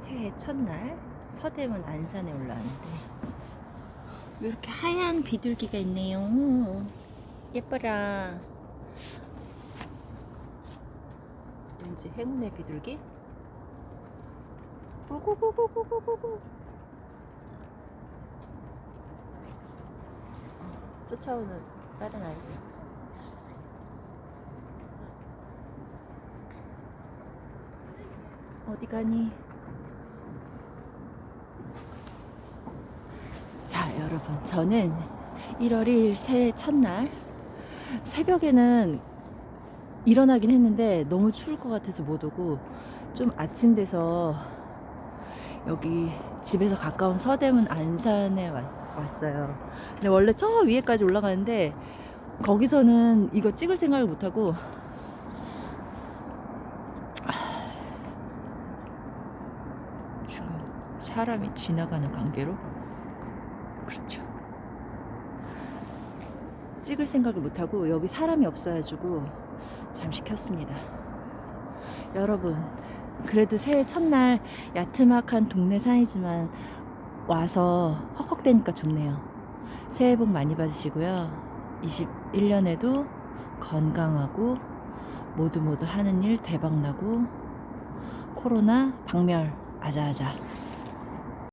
새해 첫날 서대문 안산에 올라왔는데. 이렇게 하얀 비둘기가 있네요? 예뻐라. 왠지 행운의 비둘기? 꾸구구구구구구구. 쫓아오는 다른 아이들. 어디 가니? 자, 여러분, 저는 1월 1일 새해 첫날 새벽에는 일어나긴 했는데 너무 추울 것 같아서 못 오고 좀 아침 돼서 여기 집에서 가까운 서대문 안산에 왔, 왔어요. 근데 원래 저 위에까지 올라가는데 거기서는 이거 찍을 생각을 못 하고 지금 사람이 지나가는 관계로 그렇죠. 찍을 생각을 못 하고 여기 사람이 없어가지고 잠시 켰습니다. 여러분, 그래도 새해 첫날 야트막한 동네 산이지만 와서 헉헉대니까 좋네요. 새해 복 많이 받으시고요. 21년에도 건강하고 모두 모두 하는 일 대박 나고 코로나 박멸 아자아자